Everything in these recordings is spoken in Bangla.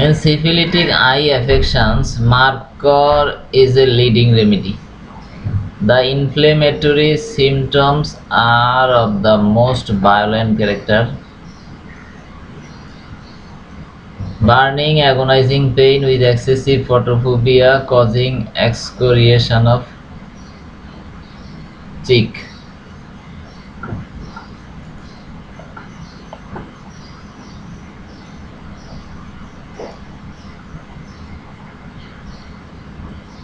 In syphilitic eye affections, marker is a leading remedy. The inflammatory symptoms are of the most violent character. Burning, agonizing pain with excessive photophobia causing excoriation of cheek.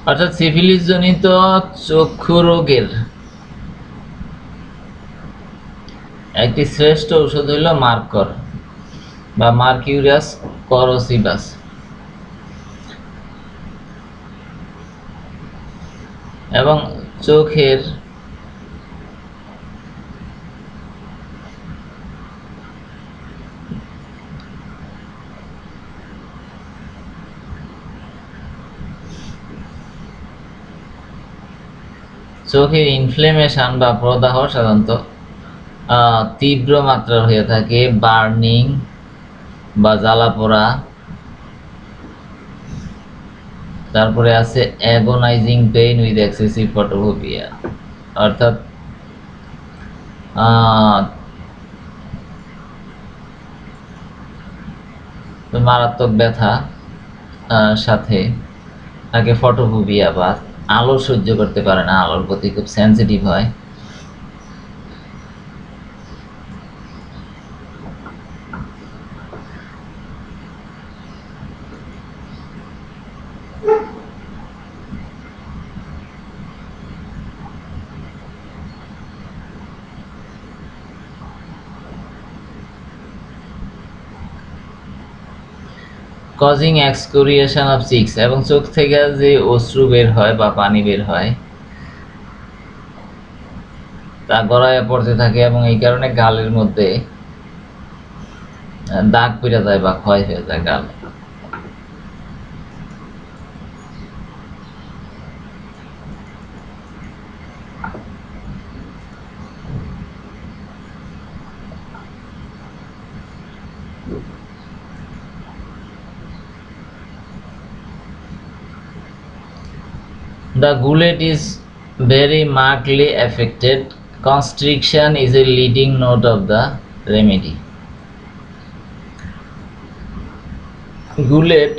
অর্থাৎ সিফিলিস জনিত চক্ষু রোগের একটি শ্রেষ্ঠ ঔষধ হইল মার্কর বা মার্কিউরাস করোসিবাস। এবং চোখের চোখের ইনফ্লেমেশন বা প্রদাহ সাধারণত তীব্র মাত্রার হয়ে থাকে বার্নিং বা জ্বালা পোড়া। তারপরে আছে agonising pain with excessive photophobia অর্থাৎ মারাত্মক ব্যথা সাথে তাকে ফটোফোবিয়া বা আলো সহ্য করতে পারে না আলোর প্রতি খুব সেন্সিটিভ হয়। কজিং এক্সকোরিয়েশন অফ চিক্স এবং চোখ থেকে যে অশ্রু বের হয় বা পানি বের হয়, তা গড়ায় পড়তে থাকে এবং এই কারণে গালের মধ্যে দাগ পেরে যায় বা ক্ষয় হয়ে যায় গাল। The gullet is very markedly affected. Constriction is a leading note of the remedy. গুলেট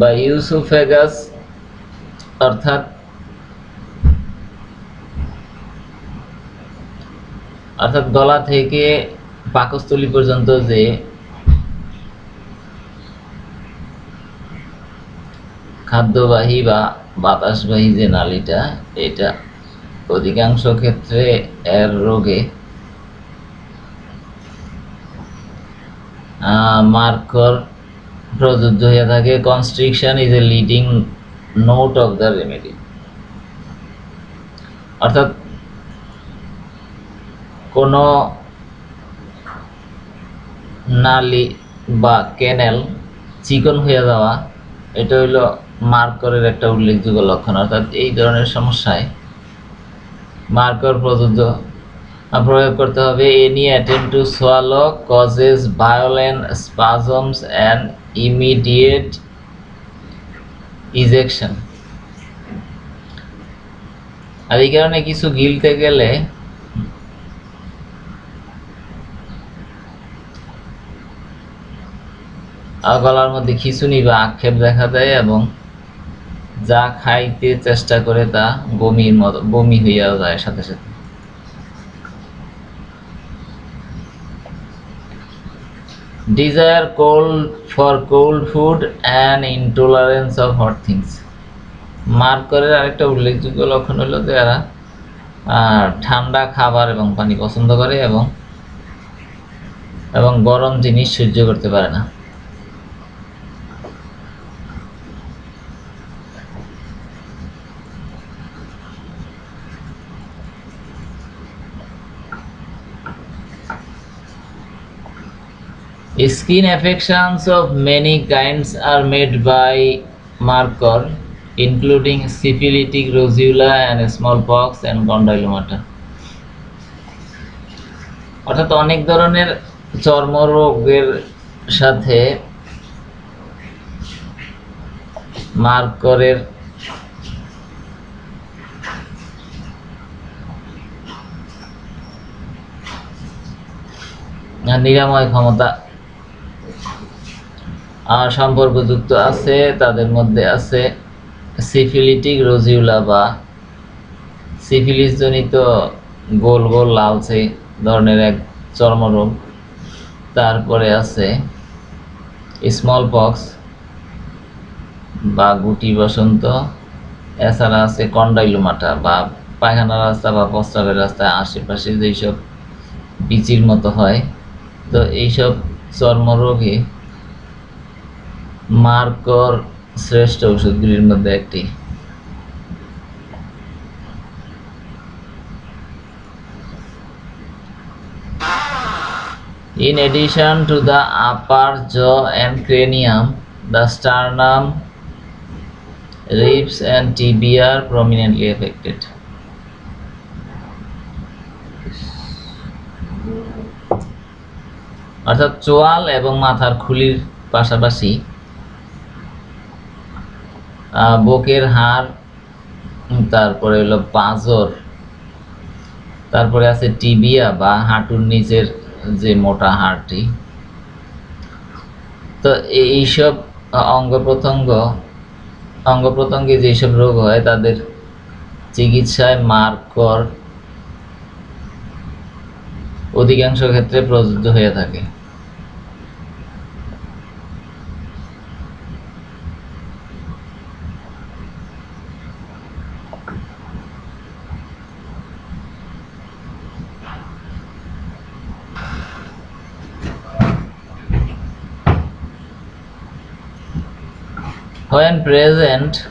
বা ইউসোফেগাস অর্থাৎ অর্থাৎ গলা থেকে পাকস্থলী পর্যন্ত যে খাদ্যবাহী বা বাতাসবাহী যে নালীটা, এটা অধিকাংশ ক্ষেত্রে এর রোগে মার্কর প্রযোজ্য হয়ে থাকে। Constriction is a leading note of the remedy অর্থাৎ কোনো নালী বা ক্যানেল চিকন হয়ে যাওয়া, এটা হইল মার্করের একটা উল্লেখযোগ্য লক্ষণ, অর্থাৎ এই ধরনের সমস্যায় মার্কর প্রযোজ্য। প্রয়োগ করতে হবে any attempt to swallow causes violent spasms and immediate ejection আর এই কারণে কিছু গিলতে গেলে গলার মধ্যে খিঁচুনি বা আক্ষেপ দেখা দেয় এবং যা খাইতে চেষ্টা করে তা বমির মতো, বমি হইয়া যায় সাথে সাথে। Desire cold for cold food and intolerance of hot things মার্করের আরেকটা উল্লেখযোগ্য লক্ষণ হলো যে এরা ঠান্ডা খাবার এবং পানি পছন্দ করে এবং এবং গরম জিনিস সহ্য করতে পারে না। Skin affections of many kinds are made by mercur including syphilitic roseola and small pox and condylomata অর্থাৎ অনেক ধরনের চর্মরোগের সাথে মার্করের নিরাময় ক্ষমতা সম্পর্কযুক্ত আছে, তাদের মধ্যে আছে সিফিলিটিক রোজিউলা বা সিফিলিস জনিত গোল গোল লালচে ধরনের এক চর্মরোগ। তারপরে আছে স্মল পক্স বা গুটি বসন্ত। এছাড়া আছে কন্ডাইলোমাটা বা পায়খানা রাস্তা বা প্রস্রাবের রাস্তায় আশেপাশে যেসব বিচির মতো হয়। তো এইসব চর্মরোগে মার্কর শ্রেষ্ঠ ওষুধগুলির মধ্যে একটি। In addition to the upper jaw and cranium the sternum ribs and tibiae are prominently affected অর্থাৎ চোয়াল এবং মাথার খুলির পাশাপাশি বুকের হাড় তারপরে হলো পাঁজর তারপরে আছে টিবিয়া বা হাঁটুর নিচের যে মোটা হাড়টি তো এইসব অঙ্গ প্রত্যঙ্গ, অঙ্গ প্রত্যঙ্গে যেসব রোগ হয়, তাদের চিকিৎসায় মার্কর অধিকাংশ ক্ষেত্রে প্রযোজ্য হয়ে থাকে। When present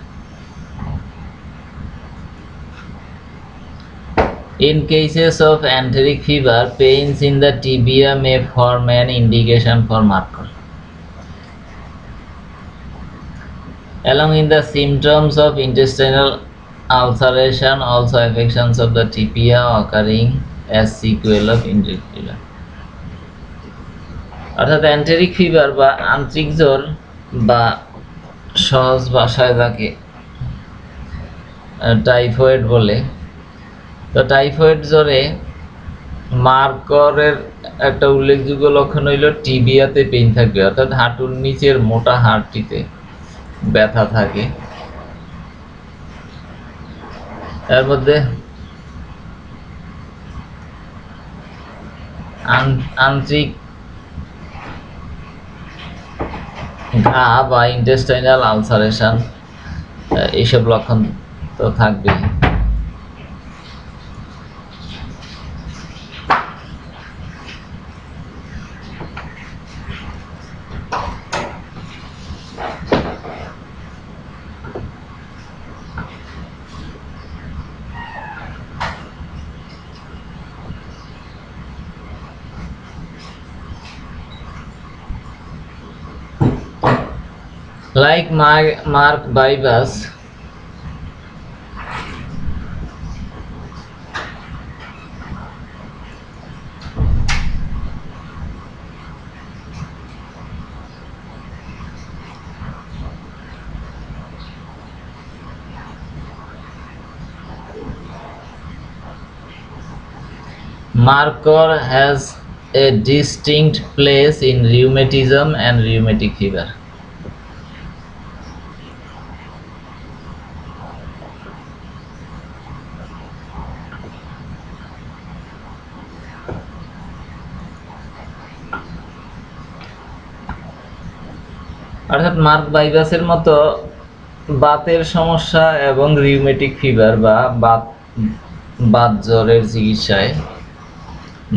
in cases of enteric fever pains in the tibia may form an indication for marker along in the symptoms of intestinal ulceration also affections of the tibia occurring as sequel of enteric fever অর্থাৎ অ্যান্টেরিক ফিভার বা আন্তরিক জ্বর বা সহজ ভাষায় যাকে টাইফয়েড বলে। তো টাইফয়েড জ্বরে মার্করের একটা উল্লেখযোগ্য লক্ষণ হইল টিবিয়াতে পেইন থাকবে অর্থাৎ হাঁটুর নিচের মোটা হাড়টিতে ব্যথা থাকে। এর মধ্যে আন- আন্তরিক ঘা বা ইন্টেস্টাইনাল আলসারেশন এইসব লক্ষণ তো থাকবেই। Like Mark, Mark Bybus, Marker has a distinct place in rheumatism and rheumatic fever. অর্থাৎ মার্ক বাইবাসের মতো বাতের সমস্যা এবং রিউমেটিক ফিভার বা বাত বাত জ্বরের চিকিৎসায়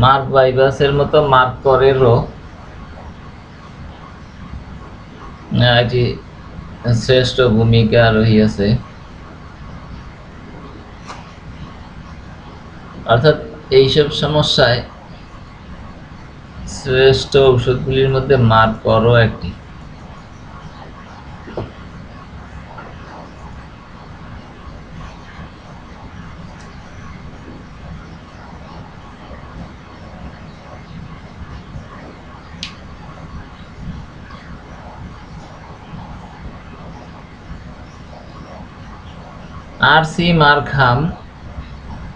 মার্ক বাইবাসের মতো মার্ক করেরও একটি শ্রেষ্ঠ ভূমিকা রহিয়াছে। অর্থাৎ এইসব সমস্যায় শ্রেষ্ঠ ঔষধগুলির মধ্যে মার্ক করও একটি। R.C. Markham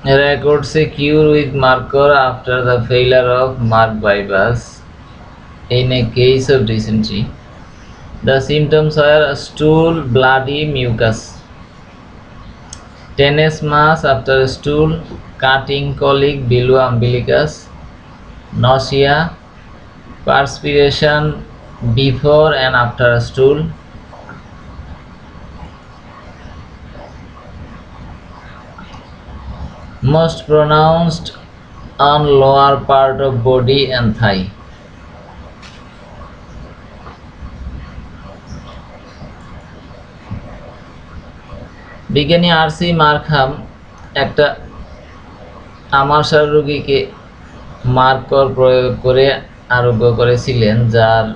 records a cure with marker after the failure of mark bypass in a case of dysentery. The symptoms were stool, bloody mucus, tenesmus after stool, cutting colic below umbilicus, nausea, perspiration before and after stool, most pronounced on lower part of body and thigh. বিজ্ঞানী আরসি মার্কহাম একটা আমাশার রোগীকে মার্কর প্রয়োগ করে আরোগ্য করেছিলেন, যার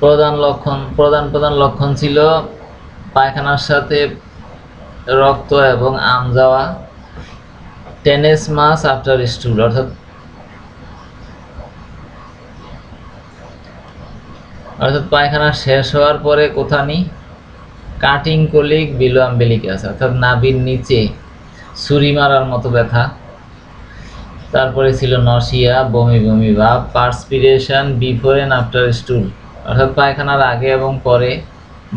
প্রধান লক্ষণ, প্রধান প্রধান লক্ষণ ছিল পায়খানার সাথে রক্ত এবং আম যাওয়া টেনেস মাস আফটার স্টুল অর্থাৎ অর্থাৎ পায়খানা শেষ হওয়ার পরে কোথানি কাটিং কলিক বিলো আম্বেলিকাস অর্থাৎ নাভির নিচে ছুরি মারার মতো ব্যথা। তারপরে ছিল নসিয়া বমি বমি ভাব perspiration before and after stool অর্থাৎ পায়খানার আগে এবং পরে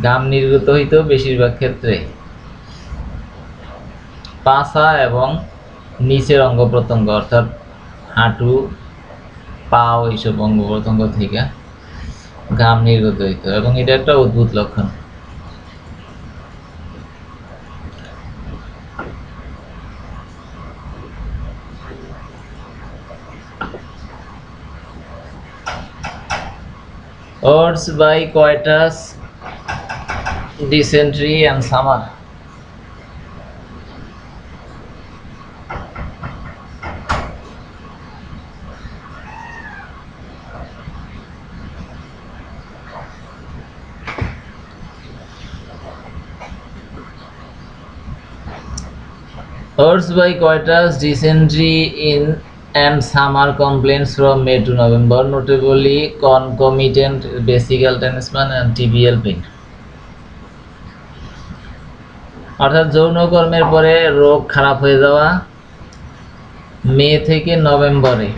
ঘাম নির্গত হইত বেশিরভাগ ক্ষেত্রে। পাছা এবং নিচের অঙ্গ প্রত্যঙ্গ অর্থাৎ হাঁটু পাও এইসব অঙ্গ প্রত্যঙ্গ থেকে ঘাম নির্গত হইত এবং এটা একটা অদ্ভুত লক্ষণ Odds by coitus, dysentery and summer. Odds by coitus, dysentery in and summer complaints from May to November, notably concomitant vesical tenesmus and tibial pain. অর্থাৎ যৌনকর্মের পরে রোগ খারাপ হয়ে যাওয়া মে থেকে নভেম্বরে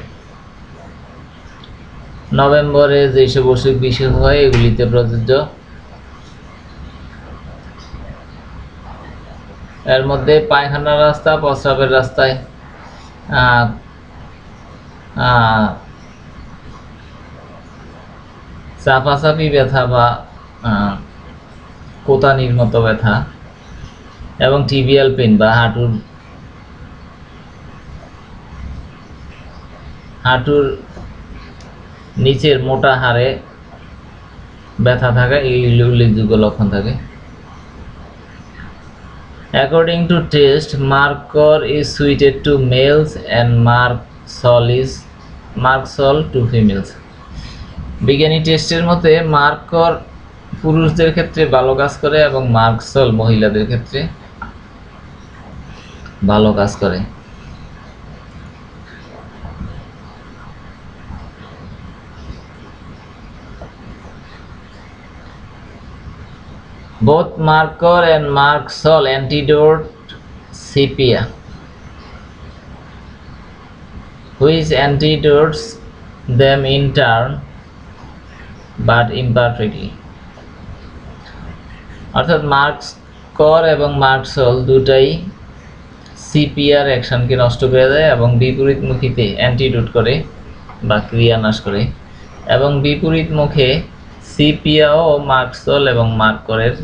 নভেম্বরে যেসব অসুখ বিসুখ হয় এগুলিতে প্রযোজ্য এর মধ্যে পায়খানার রাস্তা, প্রস্রাবের রাস্তায়। চাপাচাপি ব্যথা বা কোতানির মতো ব্যথা এবং টিবিয়াল পেন বা হাঁটুর হাঁটুর নিচের মোটা হাড়ে ব্যথা থাকা এইগুলি উল্লেখযোগ্য লক্ষণ থাকে। According to test, Markor is suited to males and Marksol is Marksol to females. বিজ্ঞানী টেস্টের মতে মার্কর পুরুষদের ক্ষেত্রে ভালো কাজ করে এবং মার্কসল মহিলাদের ক্ষেত্রে ভালো কাজ করে Both Markor and Marksol antidote sepia, which antidotes them in turn but imperfectly. অর্থাৎ মার্কস কর এবং মার্কসল দুটাই সিপিআর অ্যাকশনকে নষ্ট করে দেয় এবং বিপরীতমুখীতে অ্যান্টিডোট করে বা ক্রিয়া নাশ করে এবং বিপরীত মুখে সিপিয়া ও মার্কসল এবং মার্করের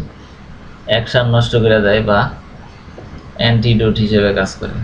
অ্যাকশন নষ্ট করে দেয় বা অ্যান্টিডোট হিসেবে কাজ করে।